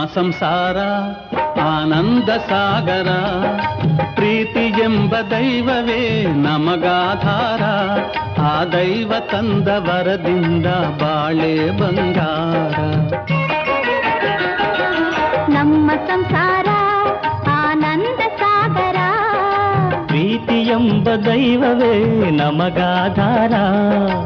ನಮ್ಮ ಸಂಸಾರ ಆನಂದ ಸಾಗರ ಪ್ರೀತಿ ಎಂಬ ದೈವವೇ ನಮಗಾಧಾರ. ಆ ದೈವ ತಂದ ವರದಿಂದ ಬಾಳೆ ಬಂಗಾರ. ಪ್ರೀತಿ ಎಂಬ ದೈವವೇ ನಮಗಾಧಾರ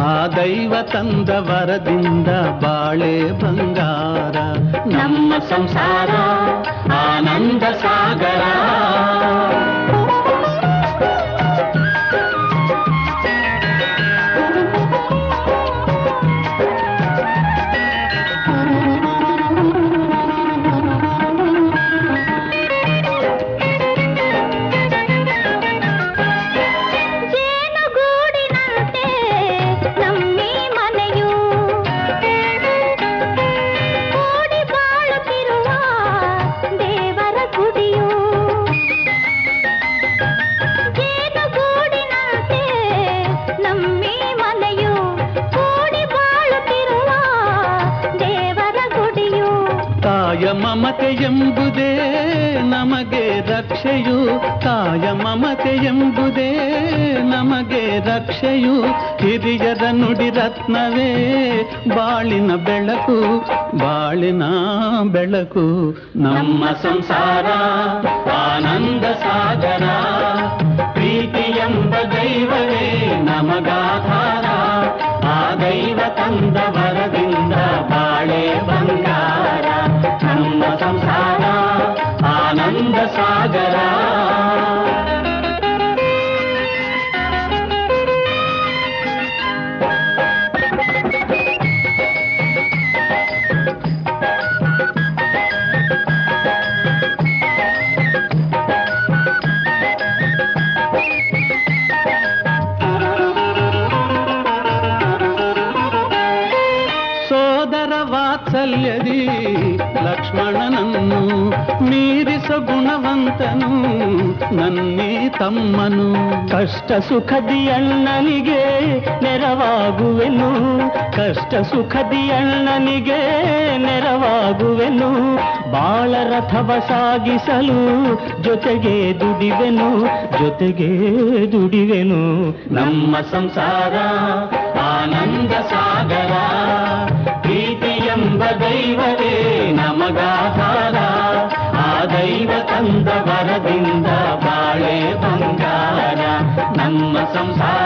ಆ ದೈವ ತಂದ ವರದಿಂದ ಬಾಳೆ ಬಂಗಾರ ನಮ್ಮ ಸಂಸಾರ ಕಾಯ ಮಮತೆ ಎಂಬುದೇ ನಮಗೆ ರಕ್ಷೆಯು. ತಾಯ ಮಮತೆ ಎಂಬುದೇ ನಮಗೆ ರಕ್ಷೆಯು. ಹಿರಿಯರ ನುಡಿ ರತ್ನವೇ, ಬಾಳಿನ ಬೆಳಕು ಬಾಳಿನ ಬೆಳಕು. ನಮ್ಮ ಸಂಸಾರ, ಆನಂದ ಸಾಗರ. ಪ್ರೀತಿ ಎಂಬ ದೈವವೇ ನಮಗಾಧಾರ. ಆ ದೈವ ತಂದ ವಾತ್ಸಲ್ಯದಿ ಲಕ್ಷ್ಮಣನನ್ನು ಮೀರಿಸ ಗುಣವಂತನು ನನ್ನೇ ತಮ್ಮನು. ಕಷ್ಟ ಸುಖದಿ ಅಣ್ಣನಿಗೆ ನೆರವಾಗುವೆನು. ಕಷ್ಟ ಸುಖದಿ ಅಣ್ಣನಿಗೆ ನೆರವಾಗುವೆನು. ಬಾಳ ರಥವ ಸಾಗಿಸಲು ಜೊತೆಗೆ ದುಡಿವೆನು ಜೊತೆಗೆ ದುಡಿವೆನು. ನಮ್ಮ ಸಂಸಾರ ಬಂಗಾರ ನಮ್ಮ ಸಂಸಾರ ಆನಂದ ಸಾಗರ